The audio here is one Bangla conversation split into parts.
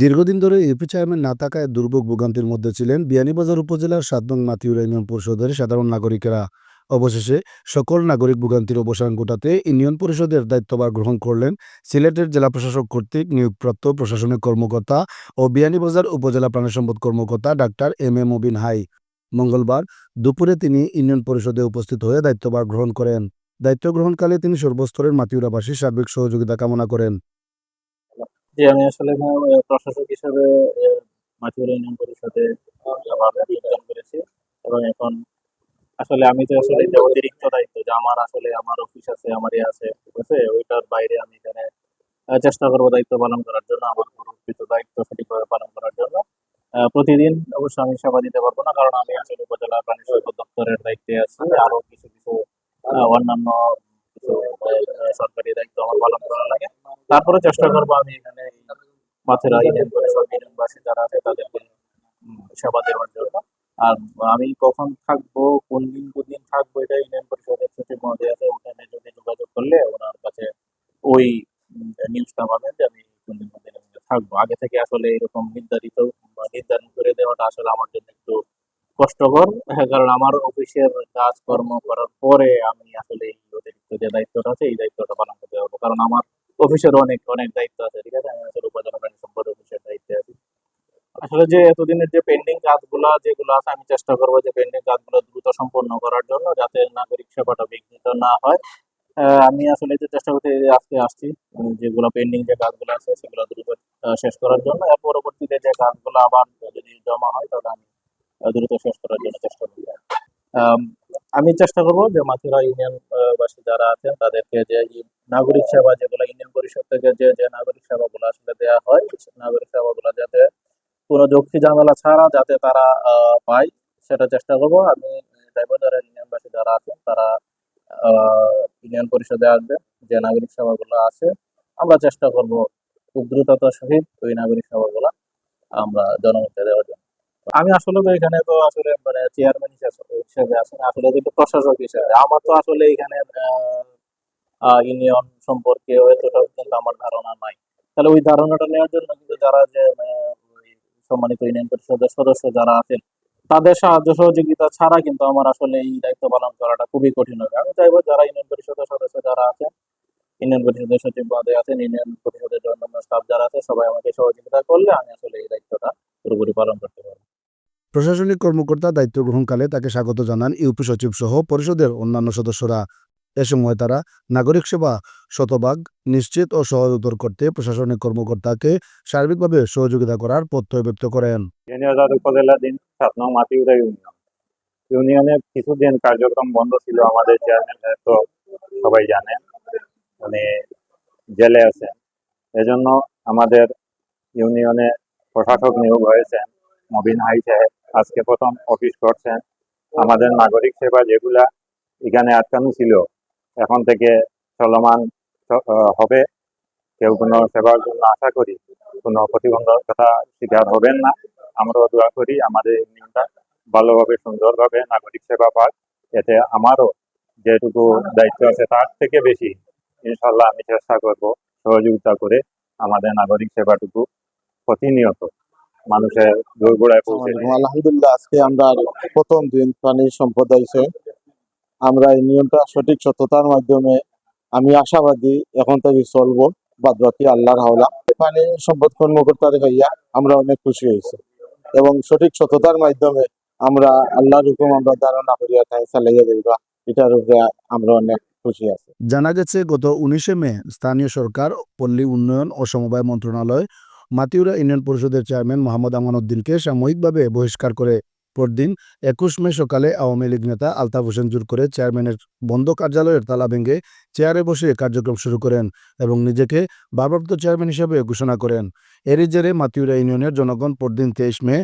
দীর্ঘদিন ধরে ইউপি চেয়ারম্যান না থাকায় দুর্ভোগ ভোগান্তির মধ্যে ছিলেন বিয়ানীবাজার উপজেলার সাত নং মাতিউরা ইউনিয়ন পরিষদের সাধারণ নাগরিকেরা। অবশেষে সকল নাগরিক ভোগান্তির অবসান ঘটাতে ইউনিয়ন পরিষদের দায়িত্বভার গ্রহণ করলেন সিলেটের জেলা প্রশাসক কর্তৃক নিয়োগপ্রাপ্ত প্রশাসনিক কর্মকর্তা ও বিয়ানীবাজার উপজেলা প্রাণী সম্পদ কর্মকর্তা ডাক্তার এম এ মুবিন হাই। মঙ্গলবার দুপুরে তিনি ইউনিয়ন পরিষদে উপস্থিত হয়ে দায়িত্বভার গ্রহণ করেন। দায়িত্ব গ্রহণকালে তিনি সর্বস্তরের মাতিউরাবাসীর সার্বিক সহযোগিতা কামনা করেন। জি আমি আসলে প্রশাসক হিসেবে মাটিউরা ইউনিয়ন পরিষদে যোগদান করেছি এবং এখন আসলে আমি তো আসলে যে অতিরিক্ত দায়িত্ব, যে আমার আসলে আমার অফিস আছে, আমার ইয়ে আছে, ঠিক আছে? ওইটার বাইরে আমি এখানে চেষ্টা করব দায়িত্ব পালন করার জন্য, আমার পরিকল্পিত দায়িত্ব সঠিকভাবে পালন করার জন্য। প্রতিদিন অবশ্য আমি সেবা দিতে পারব না, কারণ আমি আসলে উপজেলা প্রাণী সম্পদ দপ্তরের দায়িত্বে আছি। আরও কিছু কিছু অন্যান্য কিছু সরকারি দায়িত্ব আমার পালন করা লাগে। তারপরে চেষ্টা করব আমি এখানে মাথেরা সেবা দেওয়ার জন্য। আর আমি কখন থাকব, কোন দিন কোন দিন থাকব এটা ইউনিয়ন পরিষদের সচিব মহোদয় আছে ওখানে যদি যোগাযোগ করলে ওনার কাছে ওই নিউজটা পাবেন যে আমি কোন দিন কোন দিন থাকব। আগে থেকে আসলে এরকম নির্ধারিত নির্ধারণ করে দেওয়াটা আসলে আমার জন্য একটু কষ্টকর। হ্যাঁ কারণ আমার অফিসের কাজকর্ম করার পরে আমি আসলে এই অতিরিক্ত যে দায়িত্বটা আছে, এই দায়িত্বটা পালন করতে পারব। কারণ আমার অফিসের অনেক অনেক দায়িত্ব আছে, ঠিক আছে? আমি উপজেলা প্রাণী সম্পদ, অফিসের দায়িত্বে আছি। আসলে যে এতদিনের যে পেন্ডিং কাজগুলো, যেগুলো আছে, আমি চেষ্টা করব যে পেন্ডিং কাজগুলো দ্রুত সম্পন্ন করার জন্য, যাতে নাগরিক সেবাটা বিঘ্নিত না হয়। আমি আসলে যে চেষ্টা করতে আজকে আসছি যেগুলো পেন্ডিং যে কাজগুলো আছে, সেগুলো দ্রুত শেষ করার জন্য। এর পরবর্তীতে যে কাজগুলো আবার যদি জমা হয়, তাহলে আমি দ্রুত শেষ করার জন্য চেষ্টা করব। আম, চেষ্টা করব যে মাথুরা ইউনিয়ন বাসী যারা আছেন তাদেরকে যে নাগরিক সেবা যেগুলো ইউনিয়ন পরিষদ থেকে যে যে নাগরিক সেবাগুলো আসলে দেওয়া হয় নাগরিক সেবাগুলো যাতে কোনো ঝক্কি ঝামেলা ছাড়া যাতে তারা পায় সেটা চেষ্টা করব। আমি ড্রাইভার ইউনিয়নবাসী যারা আছেন তারা ইউনিয়ন পরিষদে আসবে যে নাগরিক সেবাগুলো আছে আমরা চেষ্টা করব খুব দ্রুততার সহিত ওই নাগরিক সেবাগুলো আমরা জনগণকে দেওয়ার জন্য। আমি আসলে তো এখানে তো আসলে মানে চেয়ারম্যান হিসেবে আছি না আসলে কিন্তু প্রশাসক হিসেবে। আমার তো আসলে এখানে ইউনিয়ন সম্পর্কে এতটা কিন্তু আমার ধারণা নাই। তাহলে ওই ধারণাটা নেওয়ার জন্য কিন্তু যারা যে সম্মানিত ইউনিয়ন পরিষদের সদস্য যারা আছেন, তাদের সাহায্য সহযোগিতা ছাড়া কিন্তু আমার আসলে এই দায়িত্ব পালন করাটা খুবই কঠিন হবে। আমি চাইব যারা ইউনিয়ন পরিষদের সদস্য যারা আছেন ইউনিয়ন পরিষদের সচিব পদে আছেন ইউনিয়ন পরিষদের অন্যান্য স্টাফ যারা আছে সবাই আমাকে সহযোগিতা করলে আমি আসলে এই দায়িত্বটা পুরোপুরি পালন করতে পারব। প্রশাসনিক কর্মকর্তা দায়িত্ব গ্রহণকালে তাকে স্বাগত জানান ইউপি সচিব সহ পরিষদের অন্যান্য সদস্যরা। এ সময় তারা নাগরিক সেবা শতভাগ নিশ্চিত ও সহজতর করতে প্রশাসনিক কর্মকর্তাকে সার্বিকভাবে সহযোগিতা করার প্রত্যয় ব্যক্ত করেন। বিয়ানীবাজার উপজেলাধীন সাত নং মাটিউরা ইউনিয়ন। কিছুদিন কার্যক্রম বন্ধ ছিল আমাদের চেয়ারম্যান তো সবাই জানেন, উনি জেলে আছেন। এজন্য আমাদের ইউনিয়নে প্রশাসক নিয়োগ হয়েছেন, মবিন হাই সাহেব। আজকে প্রথম অফিস করছেন। আমাদের নাগরিক সেবা যেগুলা এখানে আটকানো ছিল, এখন থেকে চলমান হবে। কেউ কোনো সেবার জন্য আশা করি, কোনো প্রতিবন্ধকতা শিকার হবেন না। আমরাও দোয়া করি আমাদের ইউনিয়নটা ভালোভাবে সুন্দরভাবে নাগরিক সেবা পাক। এতে আমারও যেটুকু দায়িত্ব আছে তার থেকে বেশি, ইনশাল্লাহ আমি চেষ্টা করব সহযোগিতা করে আমাদের নাগরিক সেবাটুকু প্রতিনিয়ত মানুষের পৌঁছে। আলহামদুলিল্লাহ আজকে আমরা প্রথম দিন প্রাণী সম্পদ আইছে আমরা এই নিয়মটা সঠিক সত্যতার মাধ্যমে আমি আশাবাদী এখন থেকে চলবো বাদ বাকি আল্লাহর হাওলা। প্রাণী সম্পদ কর্মকর্তার হইয়া আমরা অনেক খুশি হয়েছি। এবং সঠিক সততার মাধ্যমে আমরা আল্লাহর হুকুম আমরা ধারণা করিয়া তাই চালাইয়া যাইবা। এটার উপরে আমরা অনেক খুশি আছি। জানা গেছে গত উনিশে মে স্থানীয় সরকার পল্লী উন্নয়ন ও সমবায় মন্ত্রণালয় মাতিউরা ইউনিয়ন পরিষদের চেয়ারম্যান মোহাম্মদ আমানুদ্দিনকে সাময়িকভাবে বহিষ্কার করে পরদিন একুশ মে সকালে আওয়ামী লীগ নেতা আলতাফ হোসেন জোর করে চেয়ারম্যানের বন্ধ কার্যালয়ের তালা ভেঙে চেয়ারে বসে কার্যক্রম শুরু করেন এবং নিজেকে ভারপ্রাপ্ত চেয়ারম্যান হিসেবে ঘোষণা করেন। এরই জেরে মাতিউরা ইউনিয়নের জনগণ পরদিন তেইশ মে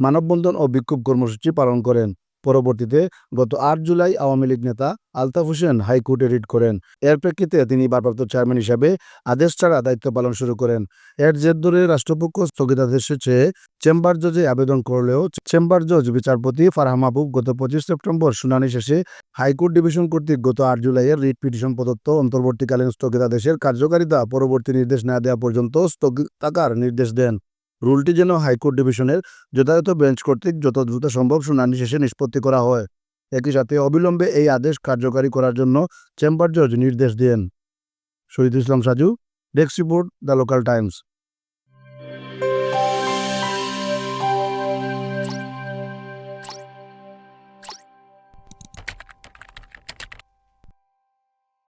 মানববন্ধন ও বিক্ষোভ কর্মসূচি পালন করেন। পরবর্তীতে গত আট জুলাই আওয়ামী লীগ নেতা আলতাফ হোসেন হাইকোর্টে রিট করেন। এর প্রেক্ষিতে তিনি ভারপ্রাপ্ত চেয়ারম্যান হিসাবে আদেশ ছাড়া দায়িত্ব পালন শুরু করেন। এর জের ধরে রাষ্ট্রপক্ষ স্থগিতাদেশে চেয়ে চেম্বার জজে আবেদন করলেও চেম্বার জজ বিচারপতি ফারহা মাহবুব গত পঁচিশ সেপ্টেম্বর শুনানি শেষে হাইকোর্ট ডিভিশন কর্তৃক গত আট জুলাইয়ের রিট পিটিশন প্রদত্ত অন্তর্বর্তীকালীন স্থগিতাদেশের কার্যকারিতা পরবর্তী নির্দেশ না দেওয়া পর্যন্ত স্থগিত থাকার নির্দেশ দেন। রুলটি যেন হাইকোর্ট ডিভিশনের যথাযথ বেঞ্চ কর্তৃক যত দ্রুত সম্ভব শুনানি শেষে নিষ্পত্তি করা হয়। একই সাথে অবিলম্বে এই আদেশ কার্যকারী করার জন্য চেম্বার জজ নির্দেশ দেন। Shahid Islam Saju, desk report, the Local Times.